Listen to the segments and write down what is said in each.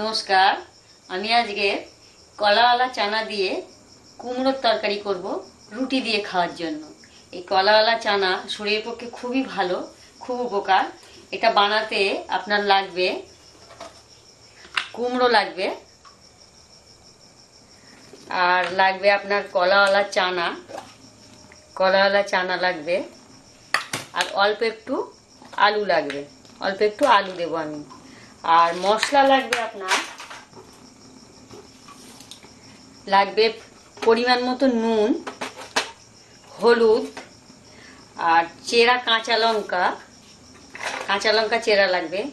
নমস্কার, আমি আজকে কলাওয়ালা চানা দিয়ে কুমড়োর তরকারি করব রুটি দিয়ে খাওয়ার জন্য। এই কলাওয়ালা চানা শরীরের পক্ষে খুবই ভালো, খুব উপকার। এটা বানাতে আপনার লাগবে, কুমড়ো লাগবে, আর লাগবে আপনার কলাওয়ালা চানা। কলাওয়ালা চানা লাগবে, আর অল্প একটু আলু লাগবে। অল্প একটু আলু দেবো আমি। আর মশলা লাগবে আপনার? লাগবে পরিমাণ মতো নুন, হলুদ, আর চেরা কাঁচা লঙ্কা। কাঁচা লঙ্কা চেরা লাগবে।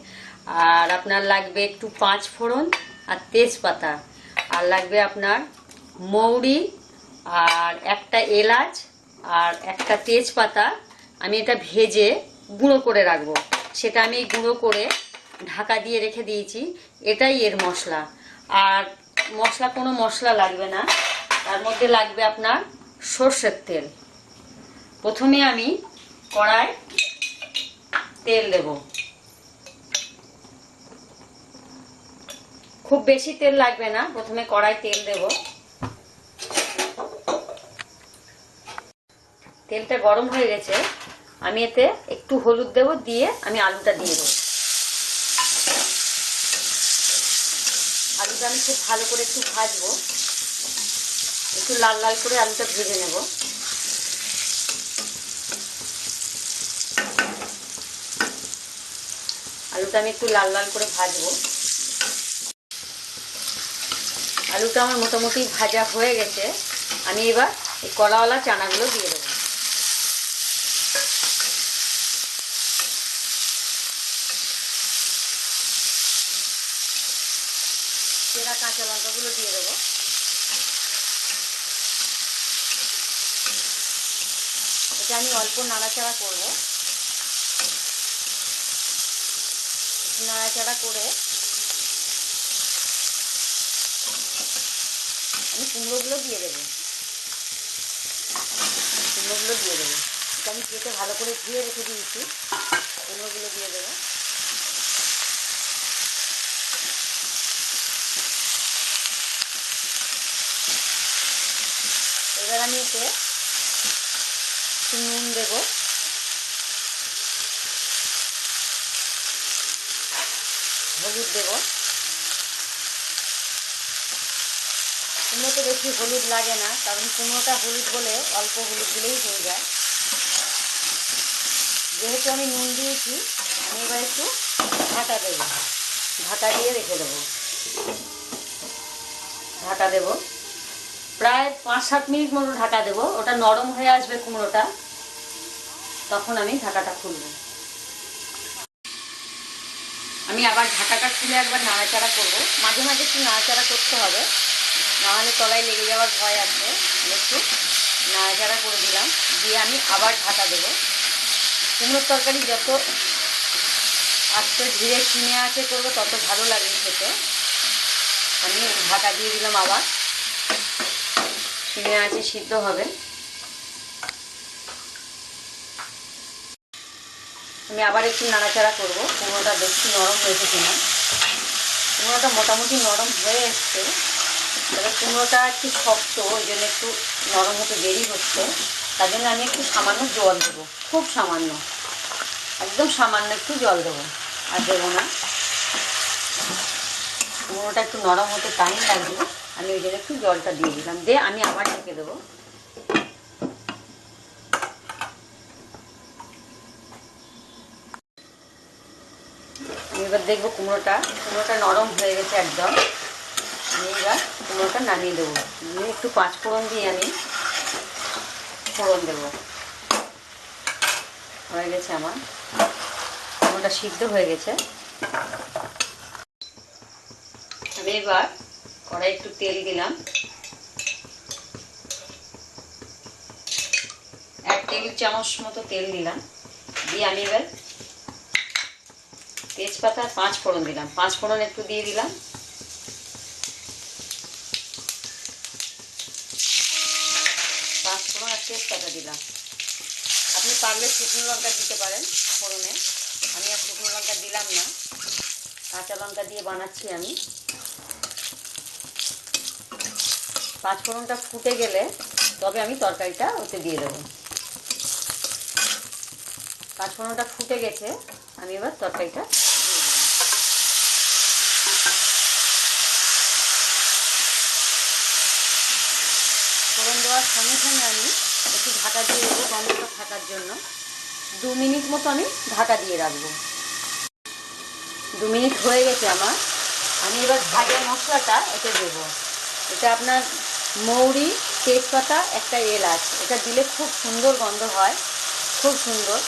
আর আপনার লাগবে একটু পাঁচ ফোড়ন আর তেজপাতা। আর লাগবে আপনার মৌরি আর একটা এলাচ আর একটা তেজপাতা। আমি এটা ভেজে গুঁড়ো করে রাখব। সেটা আমি গুঁড়ো করে ঢাকা দিয়ে রেখে দিয়েছি। এটাই এর মশলা। আর মশলা, কোনো মশলা লাগবে না। তার মধ্যে লাগবে আপনার সর্ষের তেল। প্রথমে আমি কড়াই তেল দেব। খুব বেশি তেল লাগবে না। প্রথমে কড়াই তেল দেব। তেলটা গরম হয়ে গেছে। আমি এতে একটু হলুদ দেব। দিয়ে আমি আলুটা দিয়ে দেবো। আলুটা আমি খুব ভালো করে একটু ভাজবো। একটু লাল লাল করে আলুটা ভেজে নেব। আলুটা আমি একটু লাল লাল করে ভাজবো। আলুটা আমার মোটামুটি ভাজা হয়ে গেছে। আমি এবার এই কলাওয়ালা চানাগুলো দিয়ে দেবো। চেরা কাঁচা লঙ্কাগুলো দিয়ে দেবো। এটা আমি অল্প নাড়াচাড়া করব। নাড়াচাড়া করে আমি কুমড়োগুলো দিয়ে দেবো। কুমড়োগুলো দিয়ে দেবো। এটা আমি কেটে ভালো করে ধুয়ে রেখে দিয়েছি। কুমড়োগুলো দিয়ে দেবো। এবার আমি এতে একটু নুন দেবো। হলুদ দেবো। কুমড়োতে বেশি হলুদ লাগে না, কারণ কুমড়োটা হলুদ বলে অল্প হলুদ দিলেই হয়ে যায়। যেহেতু আমি নুন দিয়েছি, আমি এবার একটু ঢাকা দেবো। ঢাকা দিয়ে রেখে দেবো। ঢাকা দেবো। প্রায় পাঁচ সাত মিনিট মতো ঢাকা দেবো। ওটা নরম হয়ে আসবে কুমড়োটা। তখন আমি ঢাকাটা খুলব। আমি আবার ঢাকাটা খুলে একবার নাড়াচাড়া করব। মাঝে মাঝে একটু নাড়াচাড়া করতে হবে। নাহলে তলায় লেগে যাওয়ার ভয় আছে। একটু নাড়াচাড়া করে দিলাম। দিয়ে আমি আবার ঢাকা দেবো। কুমড়োর তরকারি যত আস্তে ধীরে কিনে আছে করব, তত ভালো লাগে খেতে। আমি ঢাকা দিয়ে দিলাম আবার। চিনে আছে, সিদ্ধ হবে। আমি আবার একটু নাড়াচাড়া করব। কুমড়োটা বেশি নরম হয়েছে কিনা। কুমড়োটা মোটামুটি নরম হয়ে এসছে। তবে কুমড়োটা একটু শক্ত, ওই জন্য একটু নরম হতে দেরি হচ্ছে। তার জন্য আমি একটু সামান্য জল দেবো। খুব সামান্য। একদম সামান্য একটু জল দেবো। আর দেবো না। কুমড়োটা একটু নরম হতে টাইম লাগবে। আমি ওই জন্য একটু জলটা দিয়ে দিলাম। দিয়ে আমি আবার ঢেকে দেবো। আমি এবার দেখব কুমড়োটা। কুমড়োটা নরম হয়ে গেছে একদম। আমি এবার কুমড়োটা নামিয়ে দেবো। নিয়ে একটু পাঁচ ফোড়ন দিয়ে আমি ফোড়ন দেবো। হয়ে গেছে আমার। কুমড়োটা সিদ্ধ হয়ে গেছে। আমি এবার কড়াই একটু তেল দিলাম। এক টেবিল চামচ মতো তেল দিলাম। দিয়ে আমি এবার তেজপাতা পাঁচ ফোড়ন দিলাম। পাঁচ ফোড়ন একটু দিয়ে দিলাম। পাঁচ ফোড়ন আর তেজপাতা দিলাম। আপনি পারলে শুকনো লঙ্কা দিতে পারেন ফোড়নে। আমি আর শুকনো লঙ্কা দিলাম না। কাঁচা লঙ্কা দিয়ে বানাচ্ছি আমি। পাঁচফোড়নটা ফুটে গেলে তবে আমি তরকারিটা ওতে দিয়ে দেবো। পাঁচফোড়নটা ফুটে গেছে, আমি এবার তরকারিটা। ফোড়ন দেওয়ার সঙ্গে সঙ্গে আমি একটু ঢাকা দিয়ে দেবো গন্ধটা থাকার জন্য। দু মিনিট মতো আমি ঢাকা দিয়ে রাখব। দু মিনিট হয়ে গেছে আমার। আমি এবার ভাজা মশলাটা এতে দেবো। এটা আপনার মৌরি, তেজপাতা, একটা এলাচ। এটা দিলে খুব সুন্দর গন্ধ হয়। খুব সুন্দর।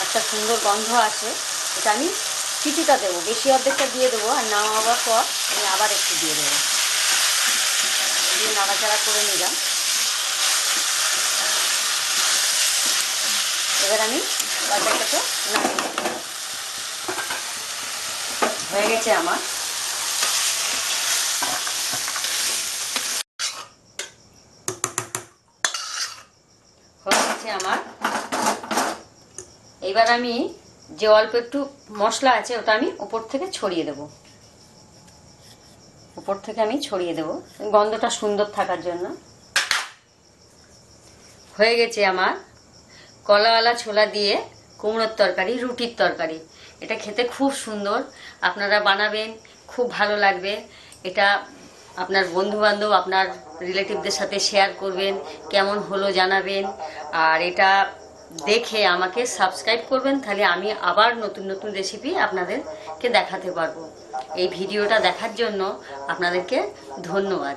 একটা সুন্দর গন্ধ আছে এটা আমি কিছুটা দেবো। বেশি অর্ধেকটা দিয়ে দেবো। আর নামাবার পর আমি আবার একটু দিয়ে দেবো। দিয়ে নাড়াচাড়া করে নিলাম। এবার আমি তরকারিটাকে নামিয়ে। হয়ে গেছে আমার হয়ে গেছে আমার। এইবার আমি যে অল্প একটু মশলা আছে, ওটা আমি উপর থেকে ছড়িয়ে দেব। উপর থেকে আমি ছড়িয়ে দেব। গন্ধটা সুন্দর থাকার জন্য। হয়ে গেছে আমার কলাওয়ালা ছোলা দিয়ে কুমড়োর তরকারি, রুটির তরকারি। এটা খেতে খুব সুন্দর। আপনারা বানাবেন, খুব ভালো লাগবে। এটা আপনার বন্ধু বান্ধব আপনার রিলেটিভদের সাথে শেয়ার করবেন, কেমন হলো জানাবেন। আর এটা দেখে আমাকে সাবস্ক্রাইব করবেন, তাহলে আমি আবার নতুন নতুন রেসিপি আপনাদেরকে দেখাতে পারব। এই ভিডিওটা দেখার জন্য আপনাদেরকে ধন্যবাদ।